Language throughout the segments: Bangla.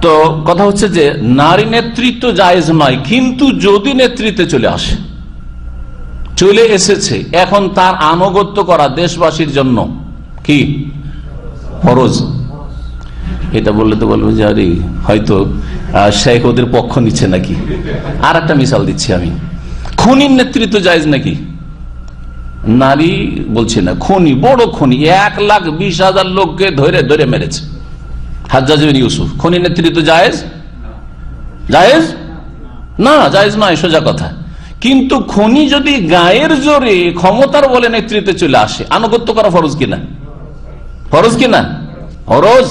তো কথা হচ্ছে যে নারী নেতৃত্ব জায়েজ নয়, কিন্তু যদি নেতৃত্বে চলে আসে, চলে এসেছে, এখন তার আনুগত্য করা দেশবাসীর জন্য কি? ফরজ। এটা বললে তো বলব যে, আরে, হয়তো শেখ ওদের পক্ষ নিচ্ছে নাকি? আর একটা মিসাল দিচ্ছি আমি। খুনির নেতৃত্ব জায়েজ নাকি? নারী বলছি না, খনি, বড় খনি, এক লাখ বিশ হাজার লোককে ধরে ধরে মেরেছে। হাজ্জাজ বিন ইউসুফ। খনি নেতৃত্ব জায়েজ? জায়েজ? না, জায়েজ নয়, সোজা কথা। কিন্তু খনি যদি গায়ের জোরে ক্ষমতার বলে নেতৃত্বে চলে আসে, আনুগত্য করা ফরজ কিনা? ফরজ কিনা? ফরজ।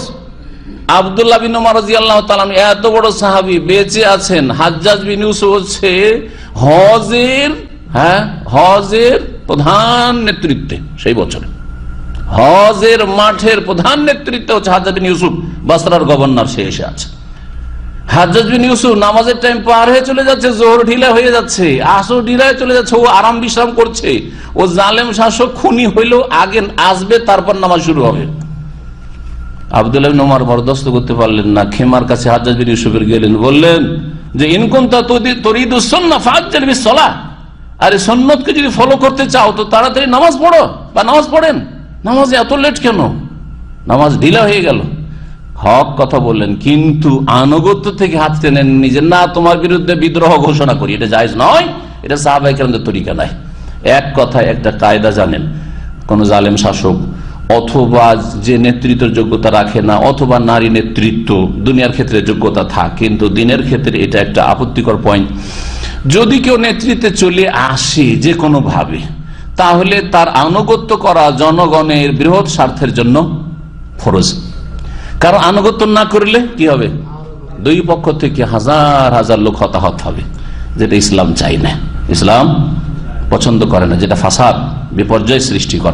আবদুল্লাহ বিন উমর রাদিয়াল্লাহু এত বড় সাহাবী বেঁচে আছেন, হাজ্জাজ বিন ইউসুফ হচ্ছে হজের হ্যাঁ হজের প্রধান নেতৃত্বে, সেই বছরে। হজের মাঠের প্রধান নেতৃত্বে হচ্ছে হাজ্জাজ বিন ইউসুফ। বাসরার গভর্নর সে এসে আছে। হাজ্জাজ ইউসুফ নামাজের টাইম পার হয়ে চলে যাচ্ছে, জোহর ঢিলা হয়ে যাচ্ছে, আসর ঢিলা হয়ে চলে যাচ্ছে, ও আরাম বিশ্রাম করছে। ও জালেম শাসক খুনি হইলেও আগে আসবে, তারপর নামাজ শুরু হবে। করতে পারলেন না, খেমার কাছে ইউসুফের গেলেন, বললেন, যে আরে যদি ফলো করতে চাও, তো তাড়াতাড়ি নামাজ পড়ো, বা নামাজ পড়েন। নামাজ এত লেট কেন? নামাজ ঢিলা হয়ে গেল। হক কথা বললেন, কিন্তু আনুগত্য থেকে হাত টেনেন নিজে না, তোমার বিরুদ্ধে বিদ্রোহ ঘোষণা করি। এটা জায়জ নয়, এটা সাহাবাহিকের তরিকা নাই। এক কথায় একটা কায়দা জানেন, কোন জালেম শাসক, অথবা যে নেতৃত্বের যোগ্যতা রাখে না, অথবা নারী নেতৃত্ব, দুনিয়ার ক্ষেত্রে যোগ্যতা থাক, কিন্তু দিনের ক্ষেত্রে এটা একটা আপত্তিকর পয়েন্ট যদি কেউ নেতৃত্বে চলে আসে যে কোনো ভাবে তাহলে তার আনুগত্য করা জনগণের বৃহৎ স্বার্থের জন্য ফরজ। কারণ আনুগত্য না করলে কি হবে? দুই পক্ষ থেকে হাজার হাজার লোক হতাহত হবে, যেটা ইসলাম চাই না। ইসলাম পছন্দ করে না, যেটা ফাসাদ, বিপর্যয় সৃষ্টি করা।